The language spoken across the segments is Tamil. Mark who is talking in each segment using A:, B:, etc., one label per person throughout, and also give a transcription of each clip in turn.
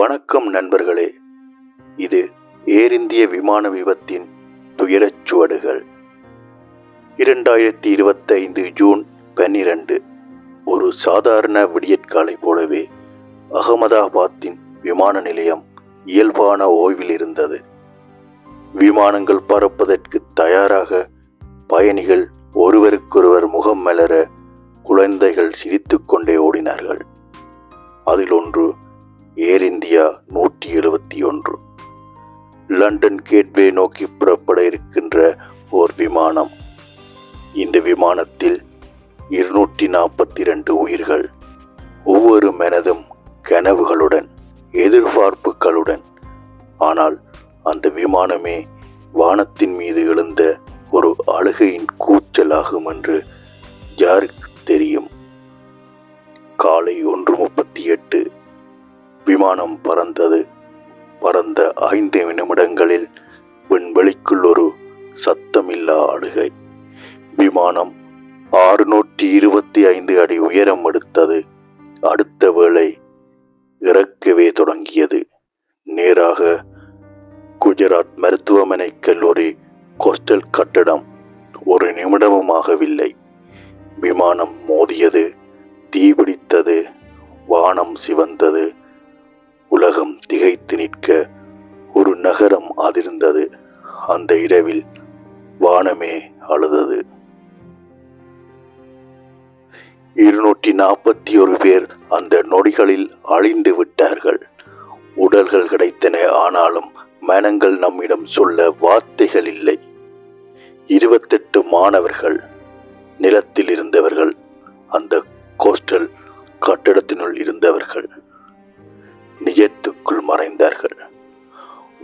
A: வணக்கம் நண்பர்களே. இது ஏர் இந்திய விமான விபத்தின் துயரச் சுவடுகள். இரண்டாயிரத்தி இருபத்தைந்து ஜூன் பன்னிரண்டு ஒரு சாதாரண விடியற்காலை போலவே அகமதாபாத்தின் விமான நிலையம் இயல்பான ஓய்வில் இருந்தது. விமானங்கள் பறப்பதற்கு தயாராக பயணிகள் ஒருவருக்கொருவர் முகம் மலர குழந்தைகள் சிரித்துக்கொண்டே ஓடினார்கள். அதில் ஒன்று ஏர் இந்தியா நூற்றி எழுபத்தி ஒன்று லண்டன் கேட்வே நோக்கி புறப்பட இருக்கின்ற ஓர் விமானம். இந்த விமானத்தில் இருநூற்றி நாற்பத்தி ரெண்டு உயிர்கள். ஒவ்வொரு மனதும் கனவுகளுடன் எதிர்பார்ப்புகளுடன். ஆனால் அந்த விமானமே வானத்தின் மீது எழுந்த ஒரு அழுகையின் கூச்சலாகும் என்று யாருக்கு விமானம் பறந்தது. பறந்த ஐந்து நிமிடங்களில் விண்வெளிக்குள் ஒரு சத்தமில்லா அழுகை விமானம் ஆறுநூற்றி இருபத்தி ஐந்து அடி உயரம் எடுத்தது. அடுத்த வேளை இறக்கவே தொடங்கியது. நேராக குஜராத் மருத்துவமனை கல்லூரி கோஸ்டல் கட்டடம் ஒரு நிமிடமும் ஆகவில்லை. விமானம் மோதியது தீபிடித்தது வானம் சிவந்தது. உலகம் திகைத்து நிற்க ஒரு நகரம் அதிர்ந்தது. அந்த இரவில் வானமே அழுதது. இருநூற்றி நாற்பத்தி ஒரு பேர் அந்த நொடிகளில் அழிந்து விட்டார்கள். உடல்கள் கிடைத்தன ஆனாலும் மனங்கள் நம்மிடம் சொல்ல வார்த்தைகள் இல்லை. இருபத்தெட்டு மாணவர்கள் நிலத்தில் இருந்தவர்கள் அந்த கோஸ்டல் கட்டடத்தினுள் இருந்தவர்கள். மறைந்தார்கள்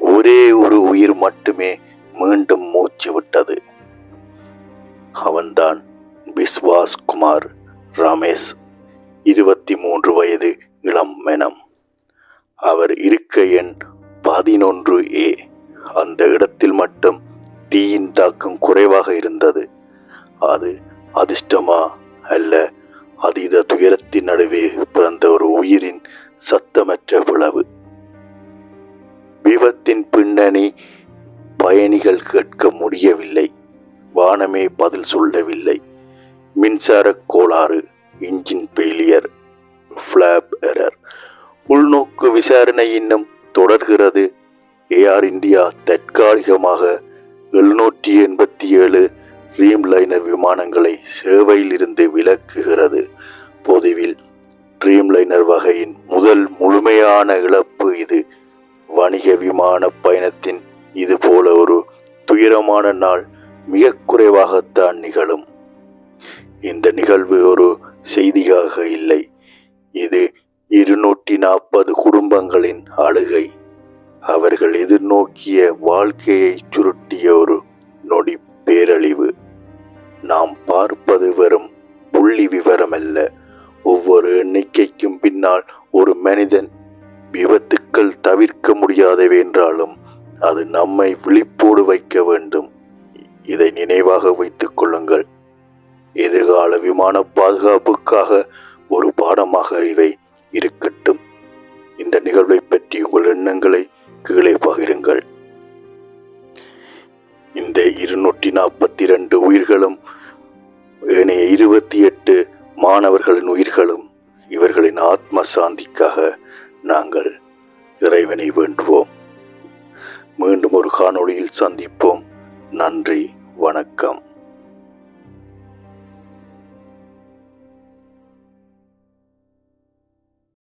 A: ஒரே ஒரு உயிர் மட்டுமே மீண்டும் மூச்சு விட்டது. அவன்தான் பிஸ்வாஸ் குமார் ரமேஷ் இருபத்தி மூன்று வயது இளம் மெனம். அவர் இருக்க எண் பதினொன்று ஏ. அந்த இடத்தில் மட்டும் தீயின் தாக்கம் குறைவாக இருந்தது. அது அதிர்ஷ்டமா அல்ல அதீத துயரத்தின் நடுவே பிறந்த ஒரு உயிரின் சத்தமற்ற விளவு. பின்னணி பயணிகள் கேட்க முடியவில்லை. வானமே பதில் சொல்லவில்லை. மின்சார கோளாறு இன்ஜின் பெயிலியர் ஃபிளாப் எரர் உள்நோக்கு விசாரணை இன்னும் தொடர்கிறது. ஏஆர் இந்தியா தற்காலிகமாக எழுநூற்றி எண்பத்தி ஏழு ட்ரீம்லைனர் விமானங்களை சேவையில் இருந்து விலக்குகிறது. பொதுவில் ட்ரீம்லைனர் வகையின் முதல் முழுமையான இழப்பு இது. வணிக விமான பயணத்தின் இது போல ஒரு துயரமான நாள் மிக குறைவாகத்தான் நிகழும். இந்த நிகழ்வு ஒரு செய்தியாக இல்லை. இது இருநூற்றி நாற்பது குடும்பங்களின் அழுகை. அவர்கள் எதிர்நோக்கிய வாழ்க்கையை சுருட்டிய ஒரு நொடி பேரழிவு. நாம் பார்ப்பது வெறும் புள்ளி விவரமல்ல ஒவ்வொரு எண்ணிக்கைக்கும் பின்னால் ஒரு மனிதன் விபத்துக்கள் தவிர்க்க முடியாதவை என்றாலும் அது நம்மை விழிப்போடு வைக்க வேண்டும். இதை நினைவாக வைத்துக் கொள்ளுங்கள். எதிர்கால விமான பாதுகாப்புக்காக ஒரு பாடமாக இவை இருக்கட்டும். இந்த நிகழ்வை பற்றி உங்கள் எண்ணங்களை கீழே பகிருங்கள். இந்த இருநூற்றி நாற்பத்தி ரெண்டு உயிர்களும் ஏனைய இருபத்தி எட்டு மாணவர்களின் உயிர்களும் இவர்களின் ஆத்ம சாந்திக்காக நாங்கள் இறைவனை வேண்டுவோம். மீண்டும் ஒரு காணொளியில் சந்திப்போம். நன்றி வணக்கம்.